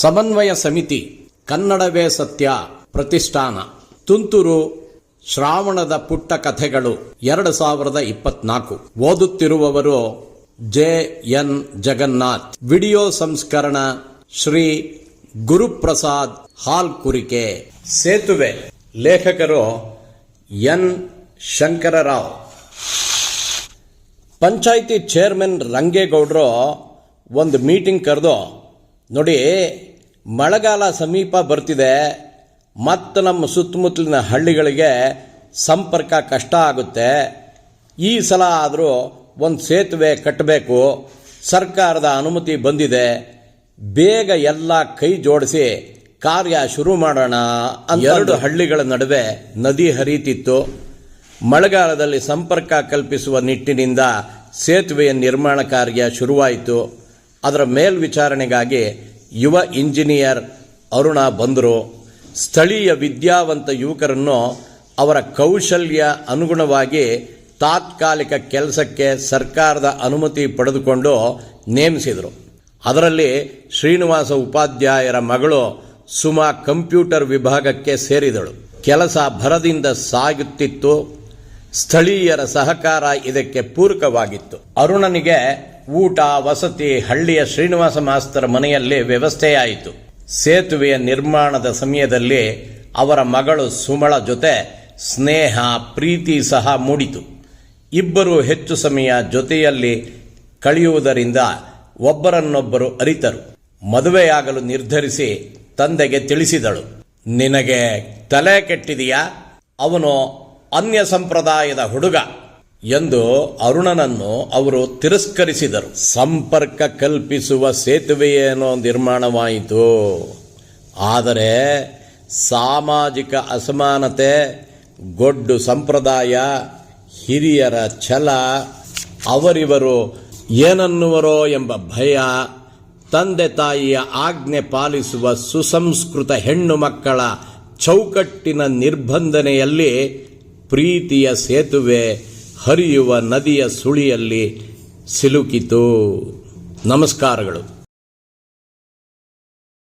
ಸಮನ್ವಯ ಸಮಿತಿ ಕನ್ನಡವೇ ಸತ್ಯ ಪ್ರತಿಷ್ಠಾನ. ತುಂತುರು ಶ್ರಾವಣದ ಪುಟ್ಟ ಕಥೆಗಳು ಎರಡು ಸಾವಿರದ ಇಪ್ಪತ್ನಾಲ್ಕು. ಓದುತ್ತಿರುವವರು ಜೆ ಎನ್ ಜಗನ್ನಾಥ್. ವಿಡಿಯೋ ಸಂಸ್ಕರಣ ಶ್ರೀ ಗುರುಪ್ರಸಾದ್ ಹಾಲ್ ಕುರಿಕೆ ಸೇತುವೆ ಲೇಖಕರು ಎನ್ ಶಂಕರರಾವ್. ಪಂಚಾಯಿತಿ ಚೇರ್ಮನ್ ರಂಗೇಗೌಡರು ಒಂದು ಮೀಟಿಂಗ್ ಕರೆದು ನೋಡಿ ಮಳೆಗಾಲ ಸಮೀಪ ಬರ್ತಿದೆ ಮತ್ತು ನಮ್ಮ ಸುತ್ತಮುತ್ತಲಿನ ಹಳ್ಳಿಗಳಿಗೆ ಸಂಪರ್ಕ ಕಷ್ಟ ಆಗುತ್ತೆ. ಈ ಸಲ ಆದರೂ ಒಂದು ಸೇತುವೆ ಕಟ್ಟಬೇಕು ಸರ್ಕಾರದ ಅನುಮತಿ ಬಂದಿದೆ ಬೇಗ ಎಲ್ಲ ಕೈ ಜೋಡಿಸಿ ಕಾರ್ಯ ಶುರು ಮಾಡೋಣ ಅಂತ ಎರಡು ಹಳ್ಳಿಗಳ ನಡುವೆ ನದಿ ಹರಿತಿತ್ತು ಮಳೆಗಾಲದಲ್ಲಿ ಸಂಪರ್ಕ ಕಲ್ಪಿಸುವ ನಿಟ್ಟಿನಿಂದ ಸೇತುವೆಯ ನಿರ್ಮಾಣ ಕಾರ್ಯ ಶುರುವಾಯಿತು. ಅದರ ಮೇಲ್ವಿಚಾರಣೆಗಾಗಿ ಯುವ ಇಂಜಿನಿಯರ್ ಅರುಣ ಬಂದರು. ಸ್ಥಳೀಯ ವಿದ್ಯಾವಂತ ಯುವಕರನ್ನು ಅವರ ಕೌಶಲ್ಯ ಅನುಗುಣವಾಗಿ ತಾತ್ಕಾಲಿಕ ಕೆಲಸಕ್ಕೆ ಸರ್ಕಾರದ ಅನುಮತಿ ಪಡೆದುಕೊಂಡು ನೇಮಿಸಿದರು. ಅದರಲ್ಲಿ ಶ್ರೀನಿವಾಸ ಉಪಾಧ್ಯಾಯರ ಮಗಳು ಸುಮಾ ಕಂಪ್ಯೂಟರ್ ವಿಭಾಗಕ್ಕೆ ಸೇರಿದಳು. ಕೆಲಸ ಭರದಿಂದ ಸಾಗುತ್ತಿತ್ತು. ಸ್ಥಳೀಯರ ಸಹಕಾರ ಇದಕ್ಕೆ ಪೂರಕವಾಗಿತ್ತು. ಅರುಣನಿಗೆ ಊಟ, ವಸತಿ, ಹಳ್ಳಿಯ ಶ್ರೀನಿವಾಸ ಮಾಸ್ತರ ಮನೆಯಲ್ಲಿ ವ್ಯವಸ್ಥೆಯಾಯಿತು. ಸೇತುವೆಯ ನಿರ್ಮಾಣದ ಸಮಯದಲ್ಲಿ ಅವರ ಮಗಳು ಸುಮಳ ಜೊತೆ ಸ್ನೇಹ, ಪ್ರೀತಿ ಸಹ ಮೂಡಿತು. ಇಬ್ಬರು ಹೆಚ್ಚು ಸಮಯ ಜೊತೆಯಲ್ಲಿ ಕಳೆಯುವುದರಿಂದ ಒಬ್ಬರನ್ನೊಬ್ಬರು ಅರಿತರು. ಮದುವೆಯಾಗಲು ನಿರ್ಧರಿಸಿ ತಂದೆಗೆ ತಿಳಿಸಿದಳು. ನಿನಗೆ ತಲೆ ಕೆಟ್ಟಿದೆಯಾ? ಅವನು ಅನ್ಯ ಸಂಪ್ರದಾಯದ ಹುಡುಗ. ಎಂದು ಅರುಣನನ್ನು ಅವರು ತಿರಸ್ಕರಿಸಿದರು. ಸಂಪರ್ಕ ಕಲ್ಪಿಸುವ ಸೇತುವೆಯೇನೋ ನಿರ್ಮಾಣವಾಯಿತು. ಆದರೆ ಸಾಮಾಜಿಕ ಅಸಮಾನತೆ, ಗೊಡ್ಡು ಸಂಪ್ರದಾಯ, ಹಿರಿಯರ ಛಲ, ಅವರಿವರು ಏನನ್ನುವರೋ ಎಂಬ ಭಯ, ತಂದೆ ತಾಯಿಯ ಆಜ್ಞೆ ಪಾಲಿಸುವ ಸುಸಂಸ್ಕೃತ ಹೆಣ್ಣು ಮಕ್ಕಳ ಚೌಕಟ್ಟಿನ ನಿರ್ಬಂಧನೆಯಲ್ಲಿ ಪ್ರೀತಿಯ ಸೇತುವೆ ಹರಿಯುವ ನದಿಯ ಸುಳಿಯಲ್ಲಿ ಸಿಲುಕಿತು. ನಮಸ್ಕಾರಗಳು.